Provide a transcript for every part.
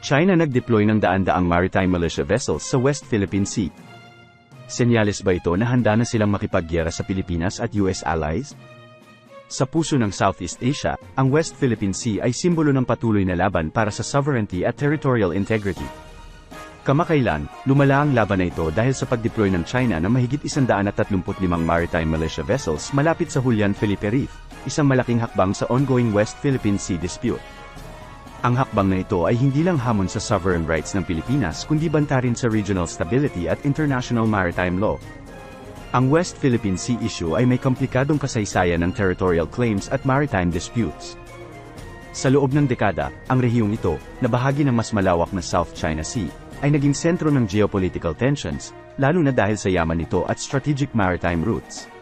China nag-deploy ng daan-daang maritime militia vessels sa West Philippine Sea. Senyales ba ito na handa na silang makipagyera sa Pilipinas at US allies? Sa puso ng Southeast Asia, ang West Philippine Sea ay simbolo ng patuloy na laban para sa sovereignty at territorial integrity. Kamakailan, lumala ang laban na ito dahil sa pag-deploy ng China ng mahigit 135 maritime militia vessels malapit sa Julian Felipe Reef, isang malaking hakbang sa ongoing West Philippine Sea dispute. Ang hakbang na ito ay hindi lang hamon sa sovereign rights ng Pilipinas kundi banta rin sa regional stability at international maritime law. Ang West Philippine Sea issue ay may komplikadong kasaysayan ng territorial claims at maritime disputes. Sa loob ng dekada, ang rehiyong ito, na bahagi ng mas malawak na South China Sea, ay naging sentro ng geopolitical tensions, lalo na dahil sa yaman nito at strategic maritime routes.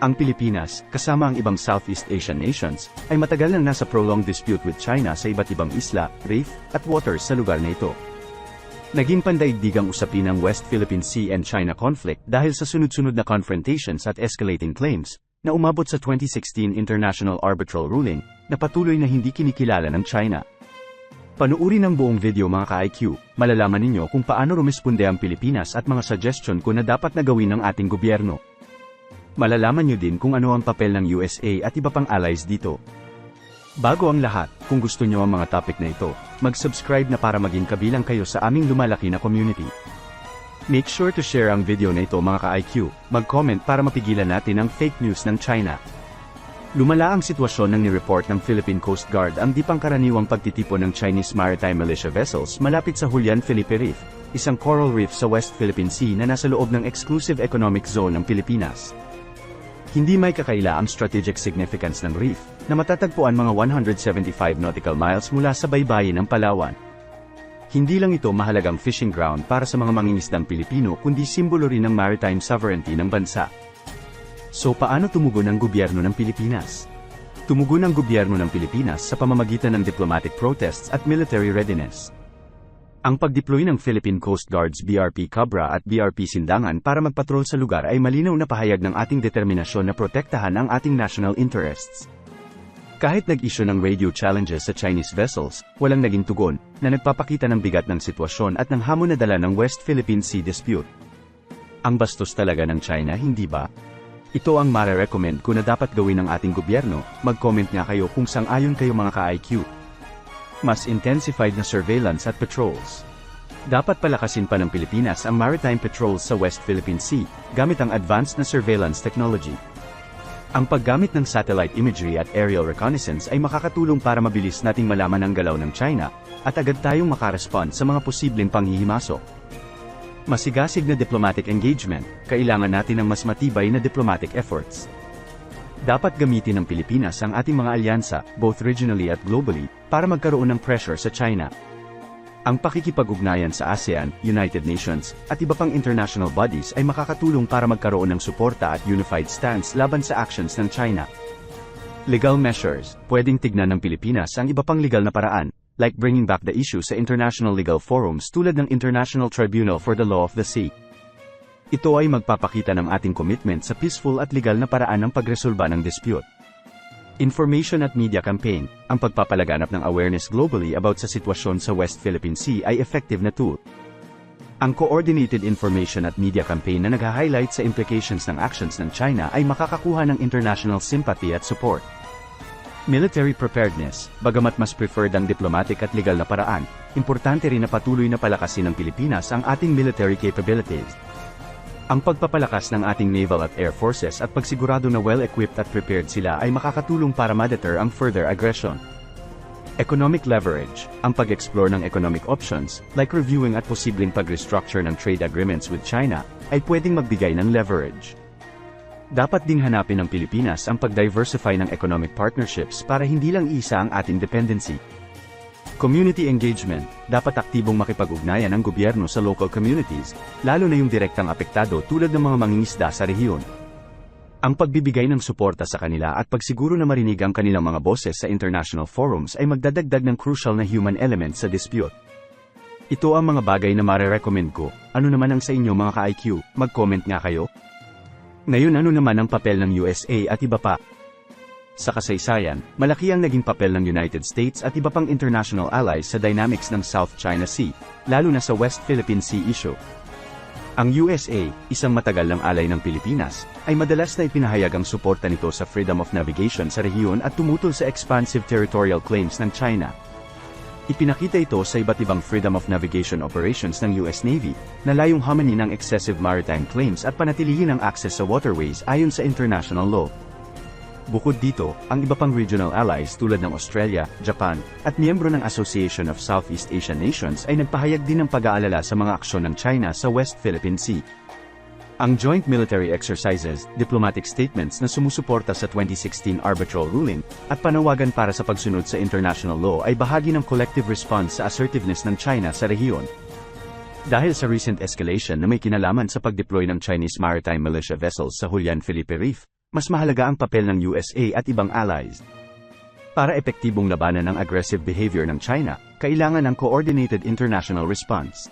Ang Pilipinas, kasama ang ibang Southeast Asian nations, ay matagal nang nasa prolonged dispute with China sa iba't ibang isla, reef, at waters sa lugar na ito. Naging pandaigdigang usapin ang West Philippine Sea and China conflict dahil sa sunod-sunod na confrontations at escalating claims, na umabot sa 2016 International Arbitral Ruling, na patuloy na hindi kinikilala ng China. Panuuri ng buong video mga ka-IQ, malalaman ninyo kung paano rumisponde ang Pilipinas at mga suggestion ko na dapat na gawin ng ating gobyerno. Malalaman nyo din kung ano ang papel ng USA at iba pang allies dito. Bago ang lahat, kung gusto nyo ang mga topic na ito, mag-subscribe na para maging kabilang kayo sa aming lumalaki na community. Make sure to share ang video na ito mga ka-IQ, mag-comment para mapigilan natin ang fake news ng China. Lumala ang sitwasyon ng ni-report ng Philippine Coast Guard ang di pangkaraniwang pagtitipon ng Chinese maritime militia vessels malapit sa Julian Felipe Reef, isang coral reef sa West Philippine Sea na nasa loob ng exclusive economic zone ng Pilipinas. Hindi may kakaila ang strategic significance ng reef, na matatagpuan mga 175 nautical miles mula sa baybayin ng Palawan. Hindi lang ito mahalagang fishing ground para sa mga mangingisdang Pilipino kundi simbolo rin ng maritime sovereignty ng bansa. So paano tumugon ang gobyerno ng Pilipinas? Tumugon ang gobyerno ng Pilipinas sa pamamagitan ng diplomatic protests at military readiness. Ang pag-deploy ng Philippine Coast Guard's BRP Cobra at BRP Sindangan para magpatrol sa lugar ay malinaw na pahayag ng ating determinasyon na protektahan ang ating national interests. Kahit nag-issue ng radio challenges sa Chinese vessels, walang naging tugon, na nagpapakita ng bigat ng sitwasyon at ng hamon na dala ng West Philippine Sea dispute. Ang bastos talaga ng China, hindi ba? Ito ang mare-recommend ko na dapat gawin ng ating gobyerno, mag-comment nga kayo kung sang-ayon kayo mga ka-IQ. Mas intensified na surveillance at patrols. Dapat palakasin pa ng Pilipinas ang maritime patrols sa West Philippine Sea, gamit ang advanced na surveillance technology. Ang paggamit ng satellite imagery at aerial reconnaissance ay makakatulong para mabilis nating malaman ang galaw ng China, at agad tayong makarespond sa mga posibleng panghihimasok. Masigasig na diplomatic engagement, kailangan natin ng mas matibay na diplomatic efforts. Dapat gamitin ng Pilipinas ang ating mga alyansa, both regionally at globally, para magkaroon ng pressure sa China. Ang pakikipag-ugnayan sa ASEAN, United Nations, at iba pang international bodies ay makakatulong para magkaroon ng suporta at unified stance laban sa actions ng China. Legal measures, pwedeng tignan ng Pilipinas ang iba pang legal na paraan, like bringing back the issue sa international legal forums tulad ng International Tribunal for the Law of the Sea. Ito ay magpapakita ng ating commitment sa peaceful at legal na paraan ng pagresolba ng dispute. Information at Media Campaign, ang pagpapalaganap ng awareness globally about sa sitwasyon sa West Philippine Sea ay effective na tool. Ang coordinated information at media campaign na nag-highlight sa implications ng actions ng China ay makakakuha ng international sympathy at support. Military preparedness, bagamat mas preferred ang diplomatic at legal na paraan, importante rin na patuloy na palakasin ng Pilipinas ang ating military capabilities. Ang pagpapalakas ng ating naval at air forces at pagsigurado na well-equipped at prepared sila ay makakatulong para ma-deter ang further aggression. Economic leverage, ang pag-explore ng economic options, like reviewing at posibleng pag-restructure ng trade agreements with China, ay pwedeng magbigay ng leverage. Dapat ding hanapin ng Pilipinas ang pag-diversify ng economic partnerships para hindi lang isa ang ating dependency. Community engagement, dapat aktibong makipag-ugnayan ang gobyerno sa local communities, lalo na yung direktang apektado tulad ng mga mangingisda sa rehiyon. Ang pagbibigay ng suporta sa kanila at pagsiguro na marinig ang kanilang mga boses sa international forums ay magdadagdag ng crucial na human element sa dispute. Ito ang mga bagay na mare-recommend ko, ano naman ang sa inyo mga ka-IQ, mag-comment nga kayo. Ngayon ano naman ang papel ng USA at iba pa? Sa kasaysayan, malaki ang naging papel ng United States at iba pang international allies sa dynamics ng South China Sea, lalo na sa West Philippine Sea issue. Ang USA, isang matagal ng alay ng Pilipinas, ay madalas na ipinahayag ang suporta nito sa freedom of navigation sa rehiyon at tumutol sa expansive territorial claims ng China. Ipinakita ito sa iba't ibang freedom of navigation operations ng US Navy, na layong hamanin ng excessive maritime claims at panatilihin ang access sa waterways ayon sa international law. Bukod dito, ang iba pang regional allies tulad ng Australia, Japan, at miyembro ng Association of Southeast Asian Nations ay nagpahayag din ng pag-aalala sa mga aksyon ng China sa West Philippine Sea. Ang joint military exercises, diplomatic statements na sumusuporta sa 2016 arbitral ruling, at panawagan para sa pagsunod sa international law ay bahagi ng collective response sa assertiveness ng China sa rehiyon. Dahil sa recent escalation na may kinalaman sa pagdeploy ng Chinese maritime militia vessels sa Julian Felipe Reef, mas mahalaga ang papel ng USA at ibang allies. Para epektibong labanan ang aggressive behavior ng China, kailangan ng coordinated international response.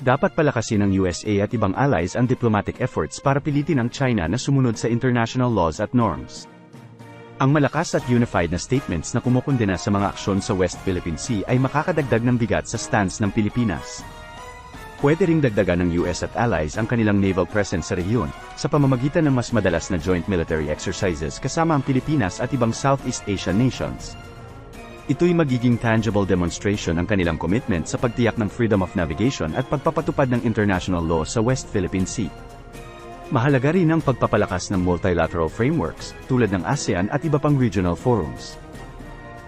Dapat palakasin ng USA at ibang allies ang diplomatic efforts para pilitin ang China na sumunod sa international laws at norms. Ang malakas at unified na statements na kumukundena sa mga aksyon sa West Philippine Sea ay makakadagdag ng bigat sa stance ng Pilipinas. Pwede ring dagdagan ng US at allies ang kanilang naval presence sa rehiyon, sa pamamagitan ng mas madalas na joint military exercises kasama ang Pilipinas at ibang Southeast Asian nations. Ito'y magiging tangible demonstration ng kanilang commitment sa pagtiyak ng freedom of navigation at pagpapatupad ng international law sa West Philippine Sea. Mahalaga rin ang pagpapalakas ng multilateral frameworks, tulad ng ASEAN at iba pang regional forums.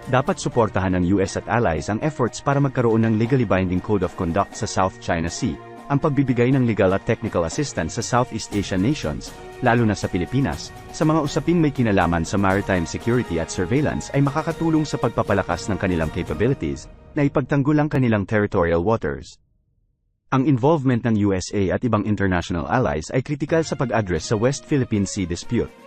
Dapat suportahan ng US at allies ang efforts para magkaroon ng legally binding code of conduct sa South China Sea, ang pagbibigay ng legal at technical assistance sa Southeast Asian nations, lalo na sa Pilipinas, sa mga usaping may kinalaman sa maritime security at surveillance ay makakatulong sa pagpapalakas ng kanilang capabilities, na ipagtanggol ang kanilang territorial waters. Ang involvement ng USA at ibang international allies ay kritikal sa pag-address sa West Philippine Sea dispute.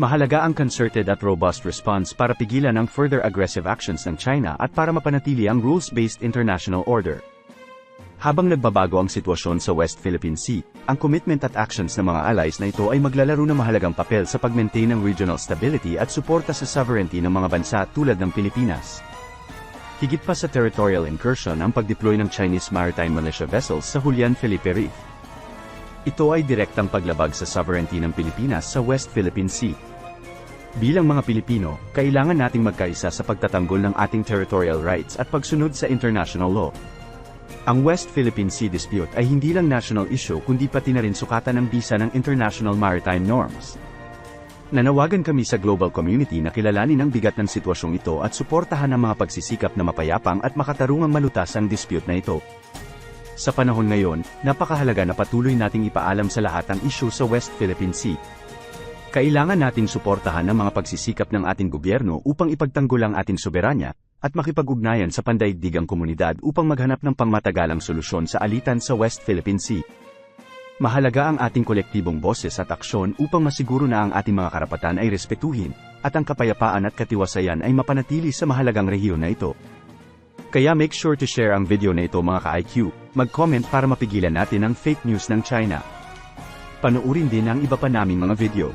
Mahalaga ang concerted at robust response para pigilan ang further aggressive actions ng China at para mapanatili ang rules-based international order. Habang nagbabago ang sitwasyon sa West Philippine Sea, ang commitment at actions ng mga allies na ito ay maglalaro ng mahalagang papel sa pag-maintain ng regional stability at suporta sa sovereignty ng mga bansa tulad ng Pilipinas. Higit pa sa territorial incursion ang pagdeploy ng Chinese maritime militia vessels sa Julian Felipe Reef. Ito ay direktang paglabag sa sovereignty ng Pilipinas sa West Philippine Sea. Bilang mga Pilipino, kailangan nating magkaisa sa pagtatanggol ng ating territorial rights at pagsunod sa international law. Ang West Philippine Sea dispute ay hindi lang national issue kundi pati na rin sukatan ng bisa ng international maritime norms. Nanawagan kami sa global community na kilalanin ang bigat ng sitwasyong ito at suportahan ang mga pagsisikap na mapayapang at makatarungang malutas ang dispute na ito. Sa panahon ngayon, napakahalaga na patuloy nating ipaalam sa lahat ang issue sa West Philippine Sea. Kailangan nating suportahan ang mga pagsisikap ng ating gobyerno upang ipagtanggol ang ating soberanya, at makipag-ugnayan sa pandaigdigang komunidad upang maghanap ng pangmatagalang solusyon sa alitan sa West Philippine Sea. Mahalaga ang ating kolektibong boses at aksyon upang masiguro na ang ating mga karapatan ay respetuhin, at ang kapayapaan at katiwasayan ay mapanatili sa mahalagang rehiyon na ito. Kaya make sure to share ang video na ito mga ka-IQ, mag-comment para mapigilan natin ang fake news ng China. Panoorin din ang iba pa naming mga video.